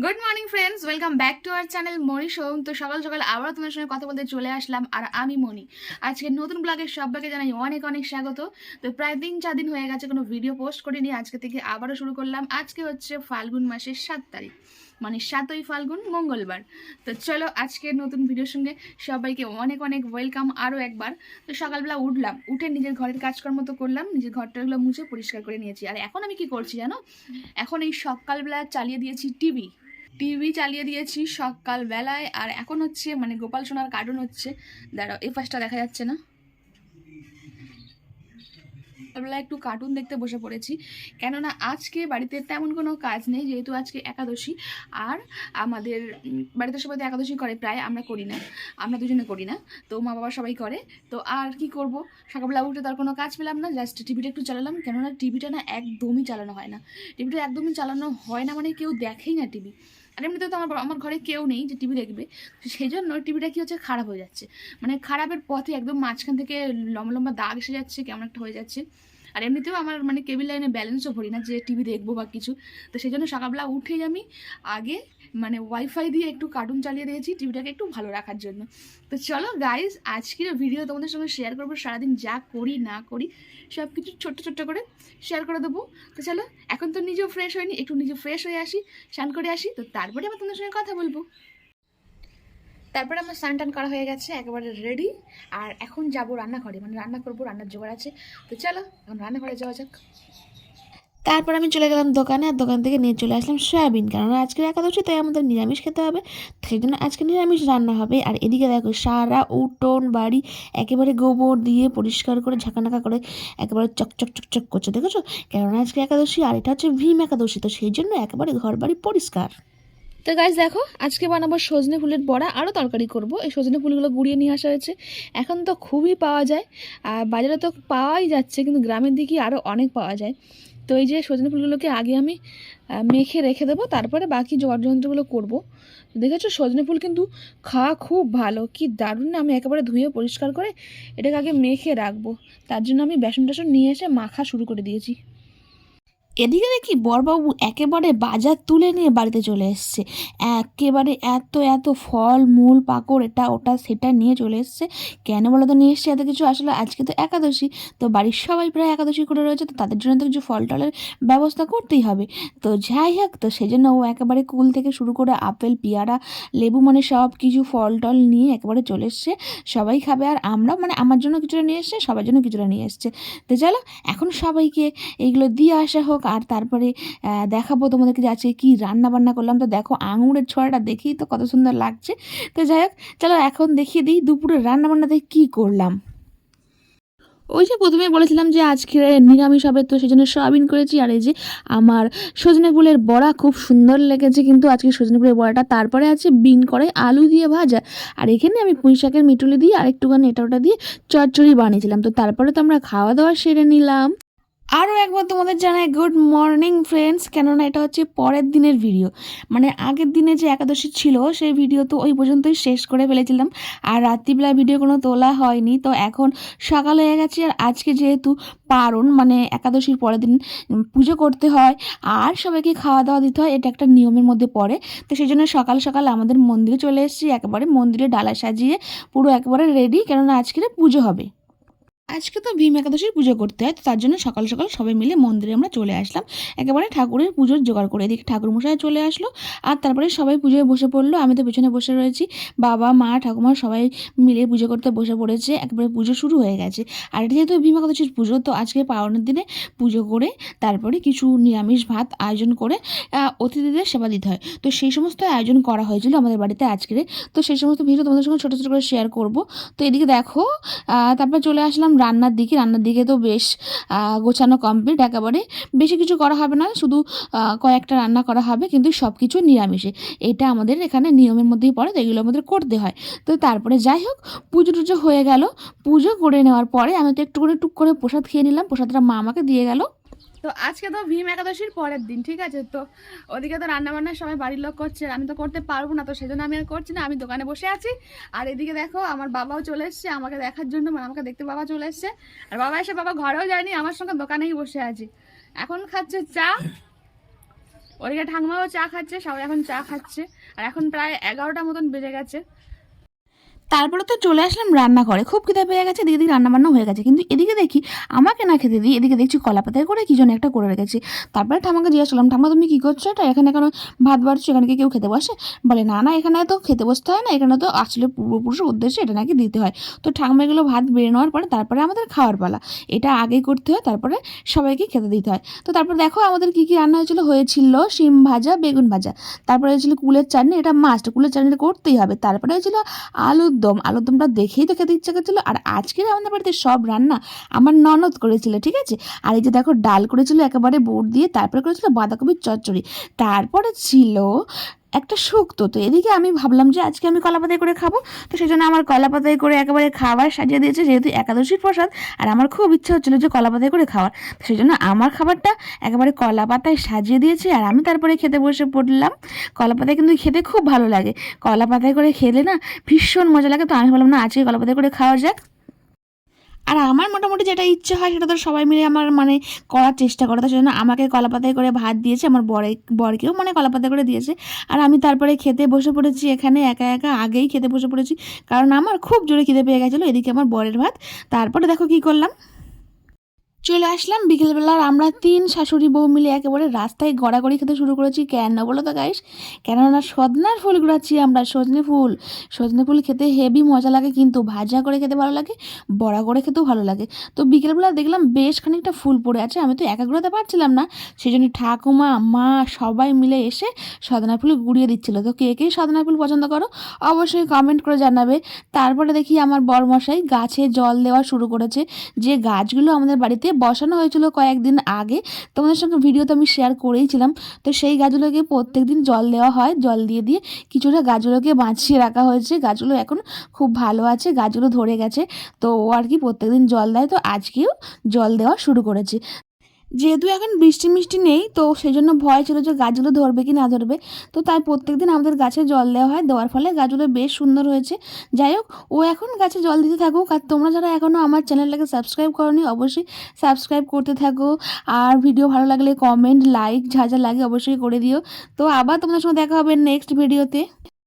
Good morning friends welcome back to our channel Moni Shome তো সকাল সকাল আবারও তোমার সঙ্গে কথা বলতে চলে আসলাম, আর আমি মনি। আজকে নতুন ব্লগের সবাইকে জানাই অনেক অনেক স্বাগত। তো প্রায় তিন চার দিন হয়ে গেছে, কোনো ভিডিও পোস্ট করিনি। আজকে থেকে আবারও শুরু করলাম। আজকে হচ্ছে ফাল্গুন মাসের সাত তারিখ। মানে সাতই ফাল্গুন মঙ্গলবার। তো চলো আজকে নতুন ভিডিওর সঙ্গে সবাইকে অনেক অনেক ওয়েলকাম আরও একবার। তো সকালবেলা উঠলাম, উঠে নিজের ঘরের কাজকর্ম তো করলাম, নিজের ঘরটাগুলো মুছে পরিষ্কার করে নিয়েছি। আর এখন আমি কি করছি জানো? এখন এই সকালবেলা চালিয়ে দিয়েছি টিভি। টিভি চালিয়ে দিয়েছি সকালবেলায়। আর এখন হচ্ছে মানে গোপাল সোনার কার্টুন হচ্ছে। দাঁড়াও, এই পাশটা দেখা যাচ্ছে না? সকালবেলা একটু কার্টুন দেখতে বসে পড়েছি। কেননা আজকে বাড়িতে তেমন কোনো কাজ নেই, যেহেতু আজকে একাদশী। আর আমাদের বাড়িতে সবাই তো একাদশী করে, প্রায় আমরা করি না। আমরা দুজনে করি না। তো মা বাবা সবাই করে। তো আর কি করব? সকালবেলা উঠে তার কোনো কাজ পেলাম না জাস্ট টিভিটা একটু চালালাম। কেননা টিভিটা না একদমই চালানো হয় না। টিভিটা একদমই চালানো হয় না মানে কেউ দেখেই না টিভি আর এমনিতে তো আমার আমার ঘরে কেউ নেই যে টিভি দেখবে। সেই জন্য টিভিটা কি হচ্ছে খারাপ হয়ে যাচ্ছে। মানে খারাপের পথে একদম মাঝখান থেকে লম্বা লম্বা দাগ এসে যাচ্ছে, কেমন একটা হয়ে যাচ্ছে। আর এমনিতেও আমার মানে কেবিল লাইনে ব্যালেন্সও ভরি না, যে টিভি দেখব বা কিছু। তো সেই জন্য সকালবেলা উঠেই আমি আগে মানে ওয়াইফাই দিয়ে একটু কার্টুন চালিয়ে দিয়েছি টিভিটাকে একটু ভালো রাখার জন্য। তো চলো গাইজ আজকের ভিডিও তোমাদের সঙ্গে শেয়ার করব, সারাদিন যা করি না করি সব কিছু ছোট্ট ছোট্ট করে শেয়ার করে দেবো। তো চলো, এখন তো নিজেও ফ্রেশ হয়নি, একটু নিজে ফ্রেশ হয়ে আসি, স্নান করে আসি, তো তারপরে আবার তোমাদের সঙ্গে কথা বলব। তারপরে আমার স্নান টান করা হয়ে গেছে, একেবারে রেডি আর এখন যাব রান্নাঘরে মানে রান্না করব, রান্নার জোগাড় আছে। তো চলো, এখন রান্নাঘরে যাওয়া যাক। তারপর আমি চলে গেলাম দোকানে, আর দোকান থেকে নিয়ে চলে আসলাম সয়াবিন। কারণ আজকে একাদশী, তাই আমাদের নিরামিষ খেতে হবে। সেই জন্য আজকে নিরামিষ রান্না হবে। আর এদিকে দেখো, সারা উঠোন, বাড়ি একেবারে গোবর দিয়ে পরিষ্কার করে, ঝাঁকানাকা করে একেবারে চকচক চকচক করছে, দেখেছ? কেননা আজকে একাদশী, আর এটা হচ্ছে ভীম একাদশী, তো সেই জন্য একেবারে ঘর বাড়ি পরিষ্কার। তো গাছ দেখো, আজকে বানাবো সজনে ফুলের বড়া আরও তরকারি করব। এই সজনে ফুলগুলো গুড়িয়ে নিয়ে আসা হয়েছে। এখন তো খুবই পাওয়া যায়। আর বাজারে তো পাওয়াই যাচ্ছে, কিন্তু গ্রামের দিকে আরও অনেক পাওয়া যায়। তো এই যে সজনে ফুলগুলোকে আগে আমি মেখে রেখে দেবো, তারপরে বাকি জোগাড় যন্ত্রগুলো করব দেখেছ, সজনে ফুল কিন্তু খাওয়া খুব ভালো। কি দারুণ না, আমি একেবারে ধুয়ে পরিষ্কার করে এটাকে আগে মেখে রাখব। তার জন্য আমি বেসন টেসন নিয়ে এসে মাখা শুরু করে দিয়েছি। এদিকে দেখি বরবাবু একেবারে বাজার তুলে নিয়ে বাড়িতে চলে এসছে। একেবারে এত এত ফল, মূল, পাকড়, এটা, ওটা, সেটা নিয়ে চলে এসছে। কেন বলো তো, নিয়ে এসছে এত কিছু? আসলে আজকে তো একাদশী, তো বাড়ির সবাই প্রায় একাদশী করে রয়েছে, তো তাদের জন্য তো কিছু ফল টলের ব্যবস্থা করতেই হবে। তো যাই হোক, তো সেই জন্য ও একেবারে কুল থেকে শুরু করে আপেল, পেয়ারা, লেবু মানে সব কিছু ফল টল নিয়ে একেবারে চলে এসছে। সবাই খাবে, আর আমরাও মানে আমার জন্য কিছুটা নিয়ে এসছে, সবার জন্য কিছুটা নিয়ে এসছে। তো চলো, এখন সবাইকে এইগুলো দিয়ে আসা হোক। আর তারপরে দেখাবো তোমাদেরকে যে আজকে কী রান্না বান্না করলাম। তো দেখো, আঙুরের ছোঁয়াটা দেখেই তো কত সুন্দর লাগছে। তো যাই হোক, চলো এখন দেখিয়ে দিই দুপুরে রান্না বান্নাতে কী করলাম। ওই যে প্রথমে বলেছিলাম যে আজকে নিরামিষ হবে, তো সেই জন্য সয়াবিন করেছি। আর এই যে আমার সজনে ফুলের বড়া খুব সুন্দর লেগেছে কিন্তু আজকে সজনে ফুলের বড়াটা। তারপরে আছে বিন করে আলু দিয়ে ভাজা। আর এখানে আমি পুঁই শাকের মিটুলি দিয়ে আরেকটুখানি এটা ওটা দিয়ে চচ্চড়ি বানিয়েছিলাম। তো তারপরে তো আমরা খাওয়া দাওয়া সেরে নিলাম। আরও একবার তোমাদের জানাই, গুড মর্নিং ফ্রেন্ডস কেননা এটা হচ্ছে পরের দিনের ভিডিও। মানে আগের দিনে যে একাদশী ছিল, সেই ভিডিও তো ওই পর্যন্তই শেষ করে ফেলেছিলাম। আর রাত্রিবেলা ভিডিও কোনো তোলা হয়নি, তো এখন সকাল হয়ে গেছে। আর আজকে যেহেতু পারণ মানে একাদশীর পরের দিন পুজো করতে হয়, আর সবাইকে খাওয়া দাওয়া দিতে হয়, এটা একটা নিয়মের মধ্যে পড়ে। তো সেই জন্য সকাল সকাল আমাদের মন্দিরে চলে এসেছি। একেবারে মন্দিরে ডালা সাজিয়ে পুরো একেবারে রেডি কেননা আজকে পুজো হবে। আজকে তো ভীম একাদশীর পুজো করতে হয়, তো তার জন্য সকাল সকাল সবাই মিলে মন্দিরে আমরা চলে আসলাম। একেবারে ঠাকুরের পুজোর জোগাড় করে এদিকে ঠাকুর মশাই চলে আসলো, আর তারপরে সবাই পুজোয় বসে পড়ল। আমি তো পেছনে বসে রয়েছি, বাবা, মা ঠাকুমা সবাই মিলে পুজো করতে বসে পড়েছে, একবারে পুজো শুরু হয়ে গেছে। আর এটা যেহেতু ভীম একাদশীর পুজো, তো আজকে পাওয়ানোর দিনে পুজো করে তারপরে কিছু নিরামিষ ভাত আয়োজন করে অতিথিদের সেবা দিতে হয়। তো সেই সমস্ত আয়োজন করা হয়েছিল আমাদের বাড়িতে আজকে তো সেই সমস্ত ভিডিও তোমাদের সঙ্গে ছোটো ছোটো করে শেয়ার করব। তো এদিকে দেখো তারপরে চলে আসলাম রান্নার দিকে রান্নার দিকে তো বেশ গোছানো কমপ্লিট একেবারে। বেশি কিছু করা হবে না, শুধু কয়েকটা রান্না করা হবে, কিন্তু সব কিছু নিরামিষে। এটা আমাদের এখানে নিয়মের মধ্যেই পড়ে, তো এগুলো আমাদের করতে হয়। তো তারপরে যাই হোক, পুজো টুজো হয়ে গেল। পুজো করে নেওয়ার পরে আমি তো একটু করে টুক করে প্রসাদ খেয়ে নিলাম, প্রসাদটা মা আমাকে দিয়ে গেল। তো আজকে তো ভীম একাদশীর পরের দিন, ঠিক আছে? তো ওদিকে তো রান্না বান্না সবাই বাড়ির লোক করছে, আমি তো করতে পারব না, তো সেজন্য আমি আর করছি না, আমি দোকানে বসে আছি। আর এদিকে দেখো, আমার বাবাও চলে এসছে, আমাকে দেখার জন্য মানে আমাকে দেখতে বাবা চলে এসছে। আর বাবা এসে বাবা ঘরেও যায়নি, আমার সঙ্গে দোকানেই বসে আছি। এখন খাচ্ছে চা। ওদিকে ঠাকুমাও চা খাচ্ছে, সবাই এখন চা খাচ্ছে। আর এখন প্রায় এগারোটা মতন বেজে গেছে। তারপরে তো চলে আসলাম রান্না করে খুব খিদে পেয়ে গেছে এদিকে দিকে রান্না বান্না হয়ে গেছে। কিন্তু এদিকে দেখি, আমাকে না খেতে দিই এদিকে দেখছি কলা পাতায় করে কি জন্য একটা করে রেখেছি। তারপরে ঠামাকে জিজ্ঞেস করলাম ঠামা তুমি কী করছ এটা? এখানে কেন ভাত বাড়ছো? এখানে কি কেউ খেতে বসে? বলে, না না, এখানে তো খেতে বসতে হয় না। এখানে তো আসলে পূর্বপুরুষের উদ্দেশ্যে এটা নাকি দিতে হয়। তো ঠাকুমা এগুলো ভাত বেড়ে নেওয়ার পরে তারপরে আমাদের খাওয়ার পালা। এটা আগে করতে হয়, তারপরে সবাইকে খেতে দিতে হয়। তো তারপর দেখো আমাদের কী কী রান্না হয়েছিল। হয়েছিল শিম ভাজা, বেগুন ভাজা। তারপরে হয়েছিল কুলের চাটনি, এটা মাস্ট কুলের চাটনিটা করতেই হবে। তারপরে হয়েছিল আলুর দম আলুর দমটা দেখেই তো খেতে ইচ্ছা করছিল। আর আজকের আমাদের বাড়িতে সব রান্না আমার ননদ করেছিল, ঠিক আছে? আর এই যে দেখো, ডাল করেছিল একেবারে বোট দিয়ে, তারপরে করেছিল বাঁধাকপির চচ্চড়ি। তারপরে ছিল একটা শুক্তো তো এদিকে আমি ভাবলাম যে আজকে আমি কলা পাতায় করে খাব। তো সেই জন্য আমার কলা পাতায় করে একেবারে খাবার সাজিয়ে দিয়েছে, যেহেতু একাদশীর প্রসাদ। আর আমার খুব ইচ্ছা হচ্ছিল যে কলা পাতায় করে খাওয়ার। তো সেই জন্য আমার খাবারটা একেবারে কলা পাতায় সাজিয়ে দিয়েছে আর আমি তারপরে খেতে বসে পড়লাম। কলা পাতায় কিন্তু খেতে খুব ভালো লাগে। কলা পাতায় করে খেলে না ভীষণ মজা লাগে। তো আমি ভাবলাম না, আজকে কলা পাতায় করে খাওয়া যাক। আর আমার মোটামুটি যেটা ইচ্ছে হয় সেটা তো সবাই মিলে আমার মানে করার চেষ্টা করে। তার জন্য আমাকে কলাপাতায় করে ভাত দিয়েছে, আমার বরে, বরকেও মানে কলাপাতায় করে দিয়েছে। আর আমি তারপরে খেতে বসে পড়েছি এখানে, একা একা আগেই খেতে বসে পড়েছি। কারণ আমার খুব জোরে খিদে পেয়ে গেছিল, এদিকে আমার বরের ভাত। তারপরে দেখো কি করলাম। চলে আসলাম বিকেলবেলার আমরা তিন শাশুড়ি বউ মিলে একেবারে রাস্তায় গড়াগড়ি খেতে শুরু করেছি। কেন বলো তো গাইস কেননা সজনার ফুল ঘুরাচ্ছি আমরা, সজনে ফুল। সজনে ফুল খেতে হেভি মজা লাগে, কিন্তু ভাজা করে খেতে ভালো লাগে, বড়া করে খেতেও ভালো লাগে। তো বিকেলবেলা দেখলাম বেশ খানিকটা ফুল পড়ে আছে, আমি তো একা ঘুরাতে পারছিলাম না। সেই জন্য ঠাকুমা, মা সবাই মিলে এসে সজনা ফুল গুড়িয়ে দিচ্ছিল। তো কে কে সজনা ফুল পছন্দ করো অবশ্যই কমেন্ট করে জানাবে। তারপরে দেখি আমার বরমশাই গাছে জল দেওয়া শুরু করেছে। যে গাছগুলো আমাদের বাড়িতে বসানো হয়েছিল কয়েকদিন আগে। তোমাদের সঙ্গে ভিডিও তো আমি শেয়ার করেইছিলাম তো সেই গাছগুলোকে প্রত্যেক দিন জল দেওয়া হয়। জল দিয়ে দিয়ে কিছুটা গাছগুলোকে বাঁচিয়ে রাখা হয়েছে। গাছগুলো এখন খুব ভালো আছে। গাছগুলো ধরে গেছে। তো ও আর কি প্রত্যেকদিন জল দেয়। তো আজকেও জল দেওয়া শুরু করেছে। যেহেতু এখন বৃষ্টি মিষ্টি নেই, তো সেই জন্য ভয় ছিল যে গাছগুলো ধরবে কি না ধরবে। তো তাই প্রত্যেক দিন আমাদের গাছে জল দেওয়া হয়, দেওয়ার ফলে গাছগুলো বেশ সুন্দর হয়েছে। যাই হোক, ও এখন গাছে জল দিতে থাকুক, আর তোমরা যারা এখনও আমার চ্যানেলটাকে সাবস্ক্রাইব করনি, অবশ্যই সাবস্ক্রাইব করতে থাকো। আর ভিডিও ভালো লাগলে কমেন্ট লাইক যা যা লাগে অবশ্যই করে দিও। তো আবার তোমাদের সঙ্গে দেখা হবে নেক্সট ভিডিওতে